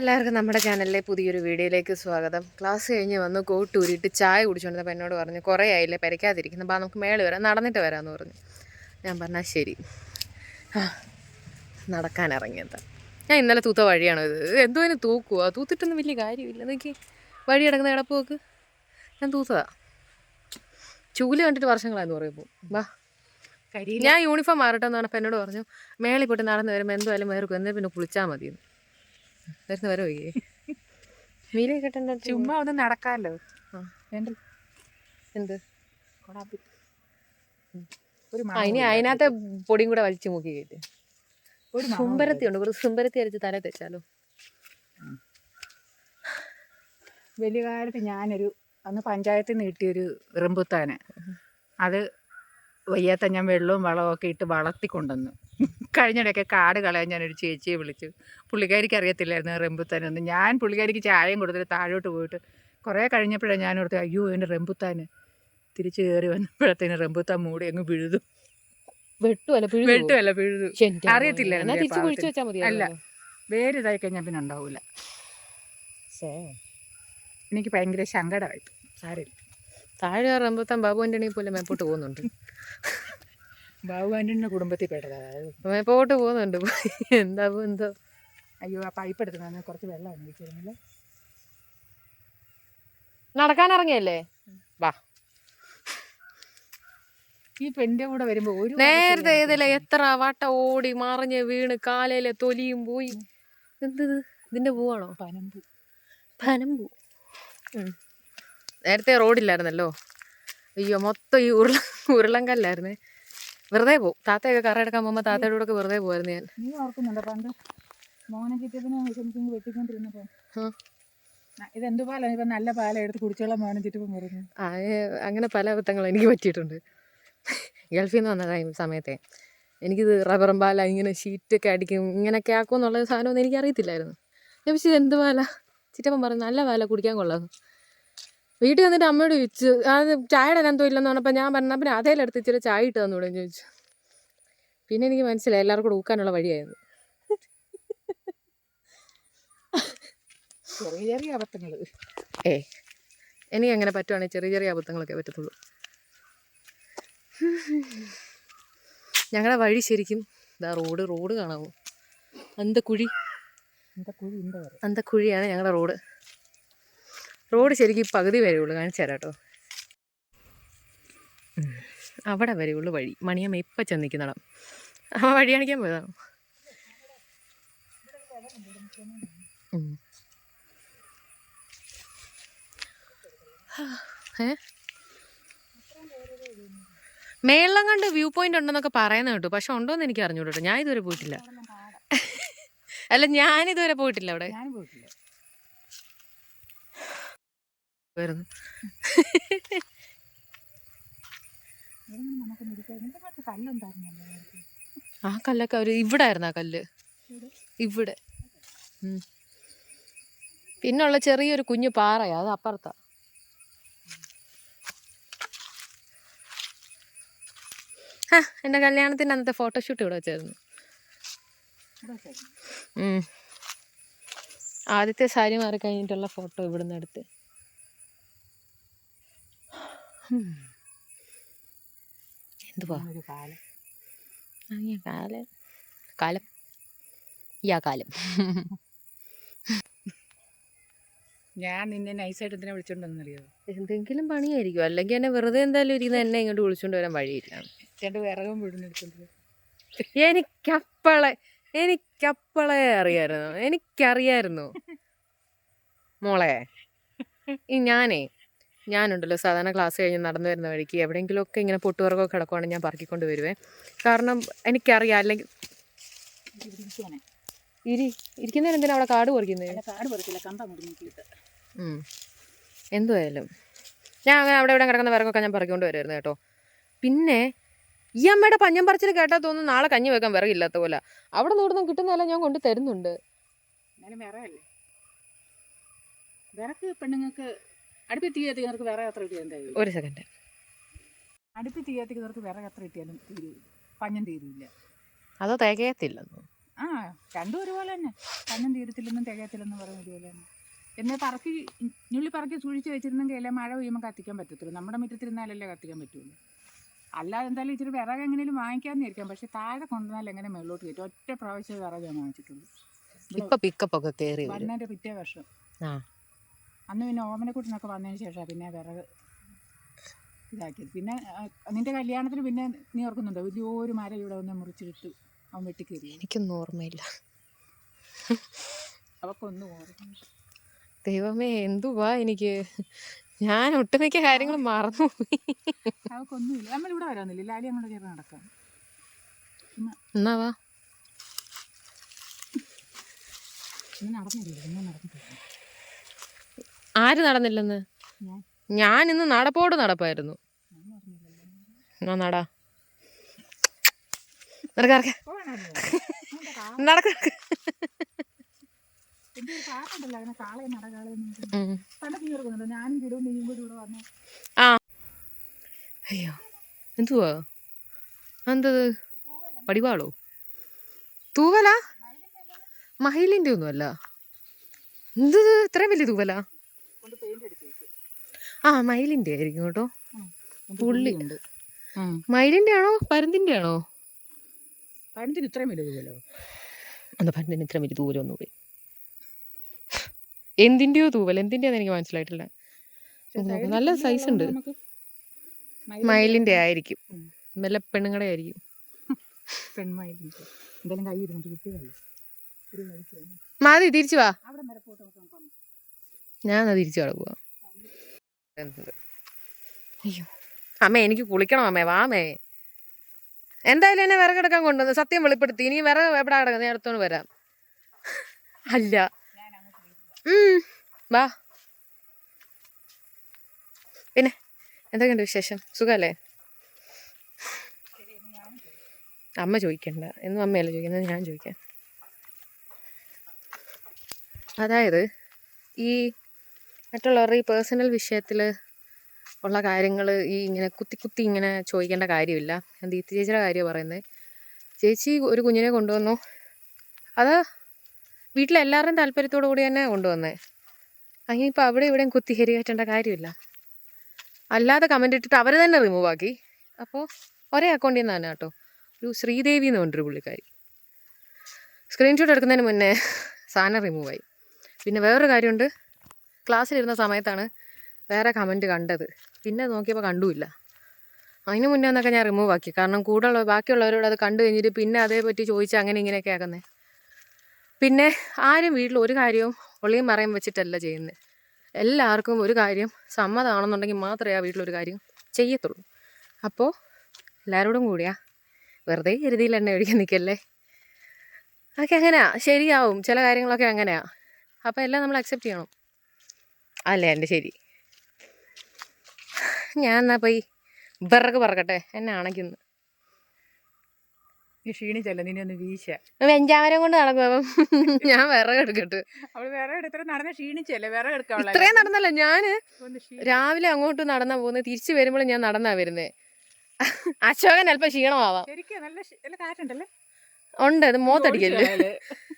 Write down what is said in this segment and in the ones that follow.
എല്ലാവർക്കും നമ്മുടെ ചാനലിലെ പുതിയൊരു വീഡിയോയിലേക്ക് സ്വാഗതം. ക്ലാസ് കഴിഞ്ഞ് വന്ന് കോട്ട് ഊരിയിട്ട് ചായ കുടിച്ചുകൊണ്ടിരുന്നപ്പോൾ എന്നോട് പറഞ്ഞു കുറേ ആയില്ലേ പരിക്കാതിരിക്കുന്നു? അപ്പോൾ നമുക്ക് മേളിൽ വരാം. നടന്നിട്ട് വരാമെന്ന് പറഞ്ഞു. ഞാൻ പറഞ്ഞാൽ ശരി. ആ നടക്കാൻ ഇറങ്ങിയത് ഞാൻ ഇന്നലെ തൂത്ത വഴിയാണോ ഇത്? എന്തോ അതിന് തൂക്കുക തൂത്തിട്ടൊന്നും വലിയ കാര്യമില്ല. നോക്കി വഴി കിടക്കുന്ന കിടപ്പോക്ക് ഞാൻ തൂത്തതാ. ചൂൽ കണ്ടിട്ട് വർഷങ്ങളായെന്ന് പറയുമ്പോൾ വാ. കരി ഞാൻ യൂണിഫോം മാറട്ടെ എന്ന് പറഞ്ഞപ്പോൾ എന്നോട് പറഞ്ഞു മേളിൽ പോയിട്ട് നടന്ന് വരുമ്പോൾ എന്തായാലും വേർക്കും എന്നാൽ പിന്നെ കുളിച്ചാൽ മതിയെന്ന്. വരെ കെട്ടണ്ട ചുമ്മാ ഒന്ന് നടക്കാമല്ലോ വേണ്ട എന്ത്? ഇനി അതിനകത്തെ പൊടിയും കൂടെ വലിച്ചു മുക്കി കയറ്റി. സുമ്പരത്തി ഉണ്ട് കുറച്ച് സുമ്പരത്തി അരച്ച് തല തെച്ചാലോ. വലിയ കാലത്ത് ഞാനൊരു അന്ന് പഞ്ചായത്തിൽ നിന്ന് കിട്ടിയൊരു റംബുത്താന് അത് വയ്യാത്ത ഞാൻ വെള്ളവും വളവും ഒക്കെ ഇട്ട് വളർത്തിക്കൊണ്ടുവന്നു. കഴിഞ്ഞിടയ്ക്ക് കാട് കളയാൻ ഞാനൊരു ചേച്ചിയെ വിളിച്ചു. പുള്ളിക്കാരിക്ക് അറിയത്തില്ലായിരുന്നു റംബുത്താനൊന്നും. ഞാൻ പുള്ളിക്കാരിക്ക് ചായയും കൊടുത്തിട്ട് താഴോട്ട് പോയിട്ട് കുറേ കഴിഞ്ഞപ്പോഴാണ് ഞാൻ ഓർത്ത് അയ്യോ എന്റെ റെമ്പുത്താൻ തിരിച്ചു കയറി വന്നപ്പോഴത്തേന് റെമ്പുത്താൻ മൂടി അങ്ങ് പിഴുതു. വെട്ടുമല്ല പിഴുതു. വെട്ടുമല്ല പിഴുതു അറിയത്തില്ലായിരുന്നു അല്ല വേര് ഇതായി കഴിഞ്ഞാൽ പിന്നെ ഉണ്ടാവൂല. എനിക്ക് ഭയങ്കര സങ്കടമായി. സാരമില്ല. താഴെ റെമ്പുത്താൻ ബാബു ആന്റണി പോലെ മേപ്പോട്ട് പോകുന്നുണ്ട്. ബാബു ആന്റണിയുടെ കുടുംബത്തിൽ പെട്ടതാണ് പോട്ട് പോകുന്നുണ്ട്. എന്താ എന്തോ? അയ്യോ ആ പൈപ്പ് തന്നെ കുറച്ച് വെള്ളം ഒഴിച്ചിരുന്നില്ല നടക്കാൻ ഇറങ്ങിയല്ലേ? വാ. ഈ പെണ്ണിന്റെ കൂടെ വരുമ്പോ ഒരു നേരത്തെ ഇതിലെ എത്ര വട്ട ഓടി മറിഞ്ഞ് വീണ് കാലയിലെ തൊലിയും പോയി. എന്ത് ഇതിന്റെ പൂവാണോ? പനമ്പൂ. പനമ്പൂ. നേരത്തെ റോഡില്ലായിരുന്നല്ലോ അയ്യോ മൊത്തം ഈ ഉരുള ഉരുളങ്കല്ലായിരുന്നേ വെറുതെ പോകും താത്തയൊക്കെ കറ എടുക്കാൻ പോകുമ്പോൾ താത്തയുടെ കൂടെ വെറുതെ പോവായിരുന്നു ഞാൻ. നീ ഓർക്കുന്നുണ്ടോ പണ്ട് മോനെ കിട്ടിയതിന് വിഷമിക്കും വെട്ടിക്കൊണ്ടിരുന്നപ്പോൾ ആ. ഇതെന്ത് പാലാണ് ഇപ്പം നല്ല പാലം എടുത്ത് കുടിച്ചോളാം മോനെ ചുറ്റിപ്പം പറഞ്ഞു ആ, അങ്ങനെ പല അബദ്ധങ്ങളും എനിക്ക് പറ്റിയിട്ടുണ്ട്. ഗൾഫിൽ നിന്ന് വന്ന സമയത്തെ എനിക്കിത് റബ്ബറും പാല ഇങ്ങനെ ഷീറ്റൊക്കെ അടിക്കും ഇങ്ങനെയൊക്കെ ആക്കും എന്നുള്ള സാധനമൊന്നും എനിക്കറിയത്തില്ലായിരുന്നു. ഞാൻ പക്ഷേ ഇത് എന്ത് പാല? ചിറ്റപ്പം പറഞ്ഞു നല്ല പാല കുടിക്കാൻ കൊള്ളാം. വീട്ടിൽ വന്നിട്ട് അമ്മയോട് ചോദിച്ചു അത് ചായ എന്തോ ഇല്ലെന്ന് പറഞ്ഞപ്പോൾ ഞാൻ പറഞ്ഞാൽ പിന്നെ അതേലെടുത്ത് ഇച്ചിരി ചായ ഇട്ട് തന്നൂടെ എന്ന് ചോദിച്ചു. പിന്നെ എനിക്ക് മനസ്സിലായി എല്ലാവർക്കും കൂടെ ഊക്കാനുള്ള വഴിയായിരുന്നു ചെറിയ ചെറിയ അബദ്ധങ്ങൾ ഏ എനിക്ക് അങ്ങനെ പറ്റുവാണെങ്കിൽ ചെറിയ ചെറിയ അബദ്ധങ്ങളൊക്കെ പറ്റത്തുള്ളൂ. ഞങ്ങളുടെ വഴി ശരിക്കും ഇതാ റോഡ് റോഡ് കാണാമോ അന്തക്കുഴി. കുഴി ഉണ്ട് കുഴിയാണ് അന്തക്കുഴിയാണ് ഞങ്ങളുടെ റോഡ്. റോഡ് ശരിക്കും പകുതി വരെയുള്ളൂ കാണിച്ചു തരാം കേട്ടോ. അവിടെ വരെയുള്ളൂ വഴി. മണിയമ്മ ഇപ്പം നിൽക്കുന്നിടം ആ വഴി കാണിക്കാൻ പോയതാണ്. ഏ? മേളം കണ്ട് വ്യൂ പോയിന്റ് ഉണ്ടെന്നൊക്കെ പറയുന്ന കേട്ടു. പക്ഷെ ഉണ്ടോന്ന് എനിക്ക് അറിഞ്ഞൂടോ ഞാൻ ഇതുവരെ പോയിട്ടില്ല. അല്ല ഞാൻ ഇതുവരെ പോയിട്ടില്ല അവിടെ. നേരത്തെ. ആ കല്ലൊക്കെ അവർ ഇവിടെ ആയിരുന്നു ആ കല്ല് ഇവിടെ. പിന്നുള്ള ചെറിയൊരു കുഞ്ഞു പാറയാ അത് അപ്പുറത്താ ആ എന്റെ കല്യാണത്തിന്റെ അന്നത്തെ ഫോട്ടോഷൂട്ട് ഇവിടെ വെച്ചായിരുന്നു. ആദ്യത്തെ സാരി മാറി കഴിഞ്ഞിട്ടുള്ള ഫോട്ടോ ഇവിടുന്ന് എടുത്ത്. എന്തുവാ? ഒരു കാലം. ആ കാലം. കാലം. യാ കാലം. ഞാൻ നിന്നെ നൈസായിട്ട് എന്തിനാ വിളിച്ചോണ്ടെന്നറിയോ എന്തെങ്കിലും പണിയായിരിക്കും. അല്ലെങ്കിൽ എന്നെ വെറുതെ എന്തായാലും ഇരിക്കുന്ന എന്നെ ഇങ്ങോട്ട് വിളിച്ചോണ്ട് വരാൻ വഴിയില്ല. വിറകും എനിക്കപ്പളെ എനിക്കപ്പളെ അറിയായിരുന്നു എനിക്കറിയായിരുന്നു മോളെ ഈ ഞാനേ ഞാനുണ്ടല്ലോ സാധാരണ ക്ലാസ് കഴിഞ്ഞ് നടന്നു വരുന്ന വഴിക്ക് എവിടെയെങ്കിലുമൊക്കെ ഇങ്ങനെ പൊട്ടുവർക്കൊക്കെ കിടക്കുവാണെങ്കിൽ ഞാൻ പറക്കിക്കൊണ്ട് വരുവേ. കാരണം എനിക്കറിയാം അല്ലെങ്കിൽ ഇരി ഇരിക്കുന്നതിന് എന്തിനാ അവിടെ കാട് പറിക്കുന്നത് കാട് പറിക്കില്ല കമ്പ മുടിഞ്ഞിട്ട് ഞാൻ അങ്ങനെ അവിടെ ഇവിടെ കിടക്കുന്ന വിറകൊക്കെ ഞാൻ പറിക്കൊണ്ട് വരുമായിരുന്നു കേട്ടോ. പിന്നെ ഈ അമ്മയുടെ പഞ്ഞം പറച്ചിൽ കേട്ടാൽ തോന്നുന്നു നാളെ കഞ്ഞി വെക്കാൻ വിറകില്ലാത്ത പോലെ. അവിടെ നിന്ന് കിട്ടുന്നതെല്ലാം ഞാൻ കൊണ്ട് തരുന്നുണ്ട്. വിറകല്ലേ? വിറക്ക് പെണ്ണുങ്ങൾക്ക് അടുപ്പിൽ തീ കത്തിക്കുന്നവർക്ക് വേറെ എത്ര കിട്ടിയാലും തരും ഒരു സെക്കൻഡ് അടുപ്പിൽ തീ കത്തിക്കുന്നവർക്ക് വേറെ എത്ര കിട്ടിയാലും തീരൂ പഞ്ഞം തീരില്ല. അതോ തികയത്തില്ലെന്ന്? ആ രണ്ടും ഒരുപോലെ തന്നെ. പഞ്ഞം തീരത്തില്ലെന്നും തികയത്തില്ലെന്നും പറയുന്ന ഒരുപോലെ തന്നെ. എന്നാൽ പറക്കി ഞുള്ളി പറക്കി സൂക്ഷിച്ച് വെച്ചിരുന്നെങ്കിൽ അല്ലേ മഴ പെയ്യുമ്പോൾ കത്തിക്കാൻ പറ്റത്തുള്ളൂ? നമ്മുടെ മുറ്റത്തിരുന്നാലല്ലേ കത്തിക്കാൻ പറ്റുള്ളൂ? അല്ലാതെ എന്തായാലും ഇച്ചിരി വിറക് എങ്ങനെയും വാങ്ങിക്കാമെന്നിരിക്കാം പക്ഷെ താഴെ കൊണ്ടുവന്നാൽ എങ്ങനെ മുകളിലോട്ട് കയറ്റും? ഒറ്റ പ്രാവശ്യം വിറക് ഞാൻ വാങ്ങിച്ചിട്ടുള്ളൂ. ഇപ്പൊ പിക്കപ്പ് ഒക്കെ കയറി വരും വന്നതിന്റെ പിറ്റേ വർഷം. ആ. അന്ന് പിന്നെ ഓമനക്കുട്ടിനൊക്കെ വന്നതിന് ശേഷമാണ് പിന്നെ വിറക് ഇതാക്കിയത്. പിന്നെ നിന്റെ കല്യാണത്തിന് പിന്നെ നീ ഓർക്കുന്നുണ്ടോ? വലിയൊരു മര ഇവിടെ ഒന്ന് മുറിച്ചിട്ട് അവൻ വെട്ടിക്കയറി എനിക്കൊന്നും ഓർമ്മയില്ല. അവക്കൊന്നും ഓർമ്മ ദൈവമേ എന്തുവാ എനിക്ക്? ഞാൻ ഒട്ടുമിക്ക കാര്യങ്ങൾ മറന്നു അവക്കൊന്നുമില്ല നമ്മളിവിടെ വരാമെന്നില്ല ലാലി അങ്ങോട്ട് കയറി നടക്കാം. എന്നാ വാ. നടന്നില്ല. നടന്നിട്ടില്ല. ആര് നടന്നില്ലെന്ന്? ഞാൻ. ഇന്ന് നടപ്പോട് നടപ്പായിരുന്നു. എന്നാ നടാ. നടക്ക നടക്ക. ആ. അയ്യോ എന്തുവാ? എന്തത് പടിവാളോ? തൂവല? മഹിലിന്റെ ഒന്നുമല്ല. എന്തത് ഇത്രയും വലിയ തൂവല? കൊണ്ട് പെയിന്റ് ആ മയിലിന്റെ ആയിരിക്കും കേട്ടോ. പുള്ളി. ഉണ്ട് മയിലിന്റെ ആണോ പരന്തിന്റെ ആണോ പരന്തിന് ഇത്രയും വലുതല്ലോ അന്ന് പരുന്തിന് ഇത്ര വലിയ ദൂരം ഒന്നും പോയി എന്തിന്റെയോ തൂവൽ എന്തിന്റെയാന്ന് എനിക്ക് മനസ്സിലായിട്ടില്ല. നല്ല സൈസ് ഉണ്ട്. മയിലിന്റെ ആയിരിക്കും. നല്ല പെണ്ണുങ്ങളെ ആയിരിക്കും. പെൺമയിലിന്റെ എന്തായാലും കൈ ഇരുന്നിട്ട് കിട്ടിയതല്ലേ? ഒരു വഴിക്ക് വന്നു. മാതി തിരിച്ചു വാ. അവിടെ വരെ പോയിട്ട് നമുക്ക് നോക്കാം ഞാൻ തിരിച്ചു കിടക്കുക അയ്യോ. അമ്മേ എനിക്ക് കുളിക്കണം അമ്മേ വാമേ എന്തായാലും എന്നെ വിറകെടുക്കാൻ കൊണ്ടുവന്നു സത്യം വെളിപ്പെടുത്തി. ഇനി വിറക് എവിടെ കിടക്കുന്നത് ഞാൻ അടുത്തോണ്ട് വരാം. അല്ല. വാ. പിന്നെ എന്തൊക്കെയുണ്ട് വിശേഷം? സുഖല്ലേ? അമ്മ ചോദിക്കണ്ട. എന്നും അമ്മയല്ല ചോദിക്കുന്നത്? ഞാൻ ചോദിക്കാം. അതായത് ഈ മറ്റുള്ളവരുടെ ഈ പേഴ്സണൽ വിഷയത്തിൽ ഉള്ള കാര്യങ്ങൾ ഈ ഇങ്ങനെ കുത്തി കുത്തി ഇങ്ങനെ ചോദിക്കേണ്ട കാര്യമില്ല. ഞാൻ ദീപ്തി ചേച്ചിയുടെ കാര്യമാണ് പറയുന്നത് ചേച്ചി ഒരു കുഞ്ഞിനെ കൊണ്ടുവന്നു. അത് വീട്ടിലെല്ലാവരുടെയും താല്പര്യത്തോടു കൂടി തന്നെ കൊണ്ടുവന്നേ. അതിനിപ്പോൾ അവിടെ ഇവിടെയും കുത്തി ഹരി കയറ്റേണ്ട കാര്യമില്ല. അല്ലാതെ കമന്റ് ഇട്ടിട്ട് അവർ തന്നെ റിമൂവ് ആക്കി. അപ്പോൾ ഒരേ അക്കൗണ്ടിൽ നിന്ന് തന്നെ കേട്ടോ. ഒരു ശ്രീദേവി എന്ന് പറഞ്ഞൊരു പുള്ളിക്കാരി. സ്ക്രീൻഷോട്ട് എടുക്കുന്നതിന് മുന്നേ സാധനം റിമൂവായി പിന്നെ വേറൊരു കാര്യമുണ്ട്. ക്ലാസ്സിലിരുന്ന സമയത്താണ് വേറെ കമന്റ് കണ്ടത്. പിന്നെ നോക്കിയപ്പോൾ കണ്ടുമില്ല അതിന് മുന്നേ എന്നൊക്കെ ഞാൻ റിമൂവ് ആക്കി. കാരണം കൂടെയുള്ള ബാക്കിയുള്ളവരോട് അത് കണ്ടു കഴിഞ്ഞിട്ട് പിന്നെ അതേപറ്റി ചോദിച്ച് അങ്ങനെ ഇങ്ങനെയൊക്കെ ആക്കുന്നത് പിന്നെ ആരും വീട്ടിൽ ഒരു കാര്യവും ഒളിയും മറയും വെച്ചിട്ടല്ല ചെയ്യുന്നത് എല്ലാവർക്കും ഒരു കാര്യം സമ്മതമാണെന്നുണ്ടെങ്കിൽ മാത്രമേ ആ വീട്ടിലൊരു കാര്യം ചെയ്യത്തുള്ളൂ. അപ്പോൾ എല്ലാവരോടും കൂടിയാ വെറുതെ കരുതിയിൽ എണ്ണ ഒഴിക്കാൻ നിൽക്കല്ലേ അതൊക്കെ അങ്ങനെയാ. ശരിയാവും. ചില കാര്യങ്ങളൊക്കെ അങ്ങനെയാ. അപ്പോൾ എല്ലാം നമ്മൾ അക്സെപ്റ്റ് ചെയ്യണം. അല്ലേ എന്റെ ശരി. ഞാൻ എന്നാ പോയി വിറക് പറക്കട്ടെ എന്നെ അണയ്ക്കുന്നു. നീ ക്ഷീണിച്ചല്ല നിന്നെ ഒന്ന് വീശ. വെഞ്ചാമരം കൊണ്ട് നടക്കും അപ്പം ഞാൻ വിറക് എടുക്കട്ടെ. അവൾ നടന്ന ക്ഷീണിച്ചല്ലേ ഇത്രയും നടന്നല്ല ഞാൻ രാവിലെ അങ്ങോട്ട് നടന്നാ പോകുന്നത് തിരിച്ചു വരുമ്പോൾ ഞാൻ നടന്നാ വരുന്നേ. അശോകൻ അല്പം ക്ഷീണമാവാം. കാറ്റുണ്ടല്ലേ? ഉണ്ട് അത് മോത്തടിക്കല്ലേ?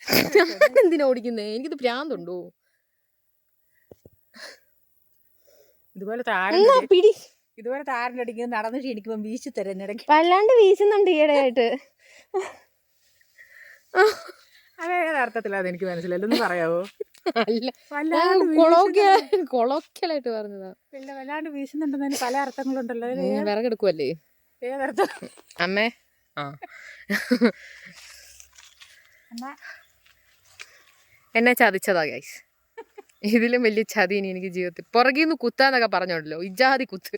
എന്തിനാ ഓടിക്കുന്നേ? എനിക്കിത് ഭ്രാന്തുണ്ടോ? ഇതുപോലെ താഴെ പിടി. ഇതുപോലെ താരന്റെ അടിക്ക് നടന്ന് ക്ഷീണിക്കുമ്പോൾ വീശി ഇടയ്ക്ക്. വല്ലാണ്ട് വീശുന്നുണ്ട് ഈയിടെയായിട്ട്. അത് ഏത് അർത്ഥത്തില്ല എനിക്ക് മനസ്സിലായില്ല. ഒന്ന് പറയാവോ? കൊളോക്കിയലായിട്ട് പറഞ്ഞതാ. പിന്നെ വല്ലാണ്ട് വീശുന്നുണ്ടെന്നതിന് പല അർത്ഥങ്ങളുണ്ടല്ലോ. വിറകെടുക്കുവല്ലേ ഏതർത്ഥം അമ്മേ. ആ. എന്നെ ചതിച്ചതാ ഗൈസ് ഇതിലും വലിയ ചതി ഇനി എനിക്ക് ജീവിതത്തിൽ. പുറകിൽ നിന്ന് കുത്താന്നൊക്കെ പറഞ്ഞോണ്ടല്ലോ. ഇജാതി കുത്ത്.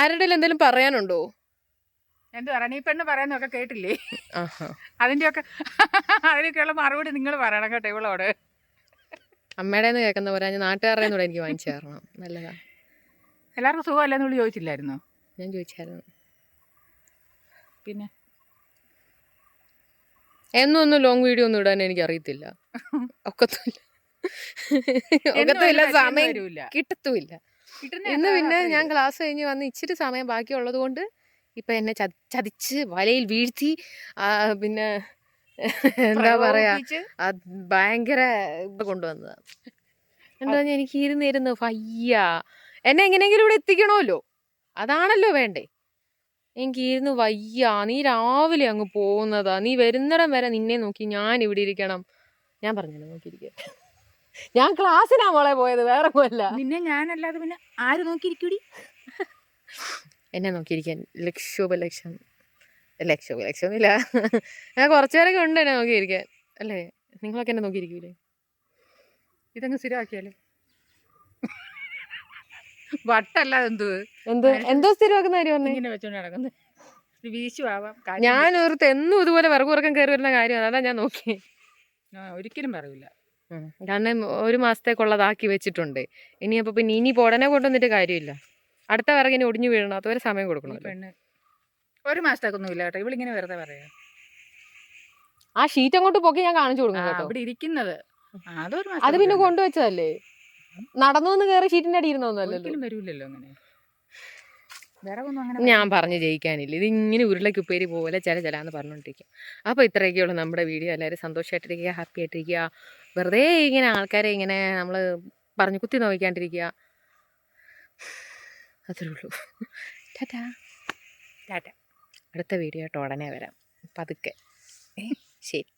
ആരുടെ എന്തെങ്കിലും പറയാനുണ്ടോ? എന്ത് പറയാൻ ഈ പെണ്ണ് പറയുന്നതൊക്കെ കേട്ടില്ലേ? അതിന്റെയൊക്കെ അതിന്റെയൊക്കെ അതിനൊക്കെയുള്ള മറുപടി നിങ്ങൾ പറയണം കേട്ടോ ഇവളോട്. അമ്മയുടെ കേൾക്കുന്ന പോലെ ഞാൻ നാട്ടുകാരുടെ കൂടെ എനിക്ക് വാങ്ങിച്ചു തരണം. നല്ലതാ. എല്ലാവർക്കും സുഖമല്ലെന്ന് വിളി ചോദിച്ചില്ലായിരുന്നോ? ഞാൻ ചോദിച്ചായിരുന്നു. പിന്നെ? എന്നും ഒന്നും ലോങ് വീഡിയോ ഒന്നും ഇടാൻ എനിക്ക് അറിയത്തില്ല ഒക്കത്തുമില്ല ഒക്കത്തുമില്ല സമയം കിട്ടത്തുമില്ല. ഇന്ന് പിന്നെ ഞാൻ ക്ലാസ് കഴിഞ്ഞ് വന്ന് ഇച്ചിരി സമയം ബാക്കിയുള്ളത് കൊണ്ട് ഇപ്പം എന്നെ ചതി ചതിച്ച് വലയിൽ വീഴ്ത്തി പിന്നെ എന്താ പറയാ ഭയങ്കര ഇത് കൊണ്ടുവന്നതാണ് എന്താ പറഞ്ഞാൽ എനിക്ക് ഇരുന്നിരുന്ന് ഫയ്യ എന്നെ എങ്ങനെങ്കിലും ഇവിടെ എത്തിക്കണമല്ലോ. അതാണല്ലോ വേണ്ടേ. എനിക്ക് ഇരുന്ന് വയ്യ. നീ രാവിലെ അങ്ങ് പോകുന്നതാ. നീ വരുന്നിടം വരെ നിന്നെ നോക്കി ഞാൻ ഇവിടെ ഇരിക്കണം. ഞാൻ പറഞ്ഞു നോക്കിയിരിക്കുക ഞാൻ ക്ലാസ്സിനാ മോളെ പോയത് വേറെ പോയല്ല നിന്നെ ഞാനല്ലാതെ പിന്നെ ആര് നോക്കിയിരിക്കൂടി? എന്നെ നോക്കിയിരിക്കാൻ ലക്ഷോപലക്ഷം. ഇല്ല ഞാൻ കുറച്ചു പേരൊക്കെ ഉണ്ട് എന്നെ നോക്കിയിരിക്കാൻ. അല്ലേ? നിങ്ങളൊക്കെ എന്നെ നോക്കിയിരിക്കൂലേ? ഇതങ്ങ് സ്ഥിരമാക്കിയാലോ? വട്ടല്ലാതെ എന്ത്? എന്ത് എന്തോ സ്ഥിരമാക്കുന്ന കാര്യം പറഞ്ഞേ? ഇങ്ങനെ വെച്ചോണ്ട് നടക്കുന്നത് വീശുവാവാം ഓർത്ത് എന്നും ഇതുപോലെ വിറക് വിറകുറക്കം കയറി വരുന്ന കാര്യം അതാ ഞാൻ നോക്കി. ഒരിക്കലും പറയില്ല കാരണം ഒരു മാസത്തേക്കുള്ളതാക്കി വെച്ചിട്ടുണ്ട്. ഇനി അപ്പൊ പിന്നെ ഇനി ഉടനെ കൊണ്ടുവന്നിട്ട് കാര്യമില്ല. അടുത്ത വിറകിന് ഒടിഞ്ഞു വീഴണം. അതുവരെ സമയം കൊടുക്കണം പെണ്ണ്. ഒരു മാസത്തേക്കൊന്നും ഇല്ല കേട്ടോ. ഇവളിങ്ങനെ വെറുതെ പറയാ? ആ ഷീറ്റ് അങ്ങോട്ട് പോക്കി ഞാൻ കാണിച്ചു കൊടുക്കും കേട്ടോ. ഇരിക്കുന്നത്. അത് പിന്നെ കൊണ്ടുവച്ചതല്ലേ? നടന്നു വന്ന് കയറി ഷീറ്റിന്റെ അടി ഒരിക്കലും വരൂലല്ലോ അങ്ങനെ. അങ്ങനെ ഞാൻ പറഞ്ഞ് ജയിക്കാനില്ല. ഇത് ഇങ്ങനെ ഉരുളയ്ക്ക് ഉപ്പേരി പോലെ ചില ചിലാന്ന് അപ്പൊ അപ്പോൾ ഇത്രയൊക്കെയുള്ളൂ നമ്മുടെ വീഡിയോ. എല്ലാവരും സന്തോഷമായിട്ടിരിക്കുക ഹാപ്പി ആയിട്ടിരിക്കുക വെറുതെ ഇങ്ങനെ ആൾക്കാരെ ഇങ്ങനെ നമ്മൾ പറഞ്ഞു കുത്തി നോക്കിക്കാണ്ടിരിക്കുക അത്രേ ഉള്ളൂ. ടാറ്റാ. ടാറ്റ. അടുത്ത വീഡിയോ ആയിട്ട് ഉടനെ വരാം. പതുക്കെ. ശരി.